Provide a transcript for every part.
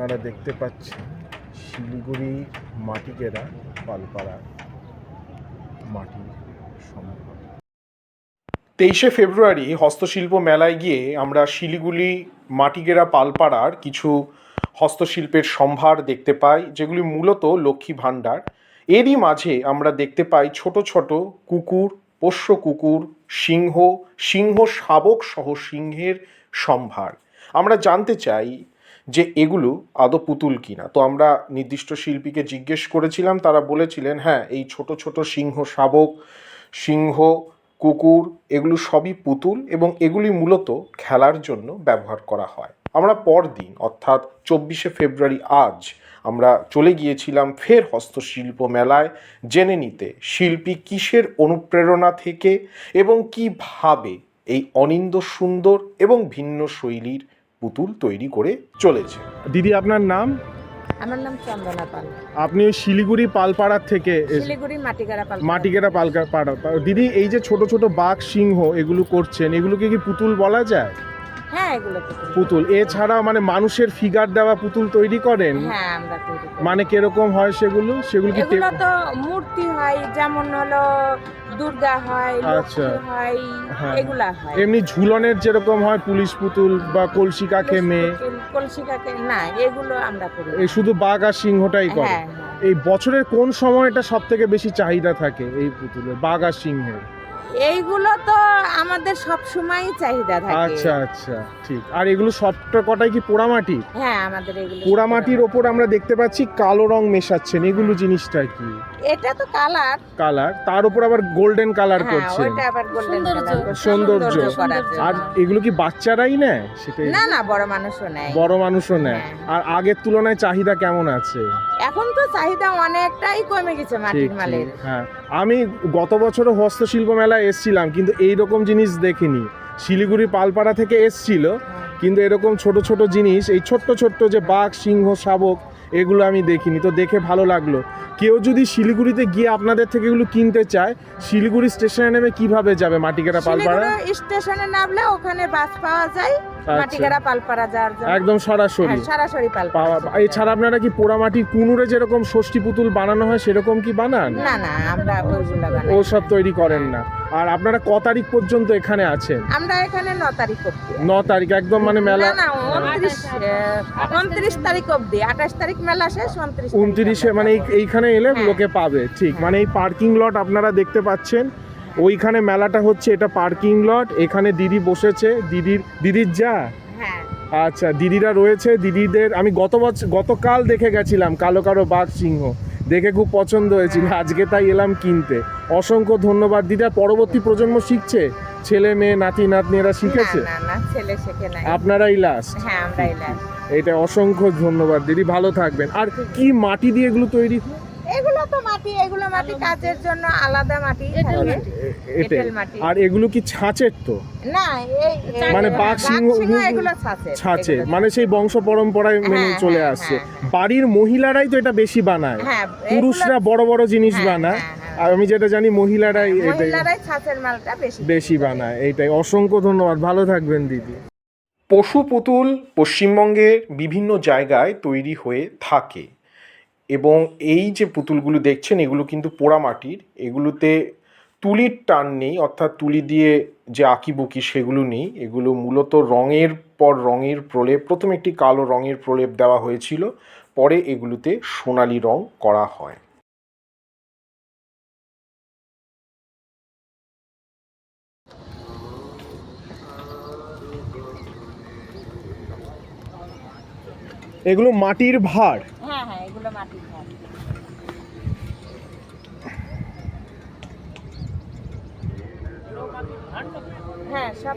আপনারা দেখতে পাচ্ছেন শিলিগুড়ি মাটিকেরা পালপাড়া সম্ভার তেইশে ফেব্রুয়ারি হস্তশিল্প মেলায় গিয়ে আমরা শিলিগুড়ি মাটিগেরা পালপাড়ার কিছু হস্তশিল্পের সম্ভার দেখতে পাই, যেগুলি মূলত লক্ষ্মী ভাণ্ডার। এরই মাঝে আমরা দেখতে পাই ছোট ছোট কুকুর, পোষ্য কুকুর, সিংহ সিংহ শাবক সহ সিংহের সম্ভার। আমরা জানতে চাই যে এগুলো আদৌ পুতুল কিনা। তো আমরা নির্দিষ্ট শিল্পীকে জিজ্ঞেস করেছিলাম, তারা বলেছিলেন হ্যাঁ এই ছোট ছোট সিংহ শাবক, সিংহ, কুকুর, এগুলো সবই পুতুল এবং এগুলি মূলত খেলার জন্য ব্যবহার করা হয়। আমরা পরদিন, অর্থাৎ চব্বিশে ফেব্রুয়ারি আজ, আমরা চলে গিয়েছিলাম ফের হস্তশিল্প মেলায় জেনে নিতে, শিল্পী কিসের অনুপ্রেরণা থেকে এবং কীভাবে এই অনিন্দ সুন্দর এবং ভিন্ন শৈলীর পুতুল তৈরি করে চলেছে। দিদি আপনার নাম? আমার নাম চন্দনা পাল। আপনি শিলিগুড়ি পালপাড়ার থেকে শিলিগুড়ি মাটিগাড়া পাল মাটিগাড়া পালকা পাড়া। দিদি এই যে ছোট ছোট বাঘ সিংহ এগুলো করছেন এগুলোকে কি পুতুল বলা যায়? হ্যাঁ এগুলো পুতুল। পুতুল এছাড়া মানে মানুষের ফিগার দেওয়া পুতুল তৈরি করেন হ্যাঁ আমরা তৈরি করি। মানে কীরকম হয় সেগুলো সেগুলো কি এগুলো তো মূর্তি হয় যেমন হলো দুর্গা হয় আচ্ছা। লক্ষ্মী হয় হ্যাঁ। এগুলা হয় এমনি ঝুলনের যেরকম হয় পুলিশ পুতুল বা কলসি কাকে মেয়ে কলসি কাকে না এগুলো আমরা করি না। এই শুধু বাঘ আর সিংহটাই করে হ্যাঁ হ্যাঁ। এই বছরের কোন সময়টা সব থেকে বেশি চাহিদা থাকে এই পুতুলের বাঘ আর সিংহের এইগুলো তো আমাদের সব সময়ই চাহিদা থাকে। আচ্ছা আচ্ছা ঠিক। আর এগুলো সবটা কটাই কি পোড়ামাটি? হ্যাঁ আমাদের এগুলো পোড়ামাটির ওপর আমরা দেখতে পাচ্ছি কালো রং মেশাচ্ছেন। এগুলো জিনিসটা কি? এটা তো কালার। কালার। তার উপর আবার গোল্ডেন কালার হ্যাঁ করছেন ওইটা আবার গোল্ডেন সৌন্দর্য। আর এগুলো কি বাচ্চারাই নেয়? সেটাই না না বড় মানুষও নেয়। বড় মানুষও নেয়। হ্যাঁ। আর আগের তুলনায় চাহিদা কেমন আছে? এখন তো চাহিদা অনেকটাই কমে গেছে ঠিক মাটির মালের। হ্যাঁ। আমি গত বছরও হস্তশিল্প মেলায় এসেছিলাম কিন্তু এই রকম জিনিস দেখিনি। শিলিগুড়ি পালপাড়া থেকে এসছিল, কিন্তু এরকম ছোট ছোট জিনিস, এই ছোট্ট ছোট্ট যে বাঘ, সিংহ, শাবক, এগুলো আমি দেখিনি। তো দেখে ভালো লাগল। কেউ যদি শিলিগুড়িতে গিয়ে আপনাদের থেকে এগুলো কিনতে চায়, শিলিগুড়ি স্টেশনে নেমে কীভাবে যাবে মাটিকেরা পালপাড়া? স্টেশনে নামলে ওখানে বাস পাওয়া যায়। মাটিগাড়া পালপাড়া যাওয়ার জন্য। আচ্ছা। একদম সরাসরি। হ্যাঁ, সরাসরি পালপাড়া। এছাড়া আপনারা কি পোড়ামাটির কুনুরে যেরকম ষষ্ঠী পুতুল বানানো হয় সেরকম কি বানান? না না আমরা ওইগুলো বানাই ও তৈরি করেন না। আর আপনারা ক তারিখ পর্যন্ত এখানে আছেন? আমরা এখানে ন তারিখ অব্দি ন তারিখ একদম মানে মেলা না উনত্রিশ উনত্রিশ তারিখ অব্দি আঠাশ তারিখ মেলা শেষ উনত্রিশ উনত্রিশে মানে এই- এইখানে এলে হ্যাঁ। লোকে পাবে ঠিক। মানে এই পার্কিং লট আপনারা দেখতে পাচ্ছেন। ওইখানে মেলাটা হচ্ছে এটা পার্কিং লট এখানে দিদি বসেছে দিদির দিদির যা? হ্যাঁ। আচ্ছা দিদিরা রয়েছে দিদিদের আমি গত বছর গতকাল দেখে গেছিলাম কালো কালো বাঘ সিংহ। দেখে খুব পছন্দ হয়েছিল আজকে তাই এলাম কিনতে। অসংখ্য ধন্যবাদ দিদা পরবর্তী প্রজন্ম শিখছে? ছেলে মেয়ে নাতি নাতনিরা শিখেছে? আপনারাই লাস্ট হ্যাঁ এটা অসংখ্য ধন্যবাদ দিদি ভালো থাকবেন। আর কি মাটি দিয়ে এগুলো তৈরি হয়? মাটি এগুলো মাটি কাজের জন্য আলাদা মাটি এতে এঁটেল মাটি। আর এগুলো কি ছাঁচের তো? না মানে বাঘ সিংহ- এগুলো ছাঁচে মানে সেই বংশ পরম্পরায় মেনে হ্যাঁ, চলে হ্যাঁ, আসছে। হ্যাঁ, বাড়ির মহিলারাই তো এটা বেশি বানায়। হ্যাঁ পুরুষরা বড় বড় জিনিস হ্যাঁ, বানায়। হ্যাঁ, হ্যাঁ। আর আমি যেটা জানি মহিলারাই মহিলারাই ছাঁচের মালটা বেশি বেশি বানায় এইটাই। অসংখ্য ধন্যবাদ। ভালো থাকবেন দিদি। পশু পুতুল পশ্চিমবঙ্গের বিভিন্ন জায়গায় তৈরি হয়ে থাকে। এবং এই যে পুতুলগুলো দেখছেন, এগুলো কিন্তু পোড়ামাটির। এগুলোতে তুলির টান নেই, অর্থাৎ তুলি দিয়ে যে আঁকিবুকি সেগুলো নেই। এগুলো মূলত রঙের পর রঙের প্রলেপ, প্রথমে একটি কালো রঙের প্রলেপ দেওয়া হয়েছিল, পরে এগুলোতে সোনালি রং করা হয়। এগুলো মাটির ভার। হ্যাঁ হ্যাঁ এগুলো মাটির হ্যাঁ সব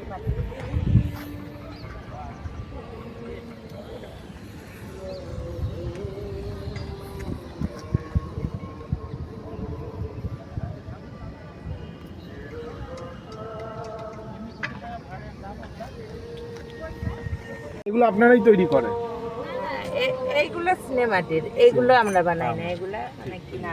এগুলো আপনারাই তৈরি করেন। এইগুলো সিনেমাটির এইগুলো আমরা বানাই না এগুলো মানে কিনা।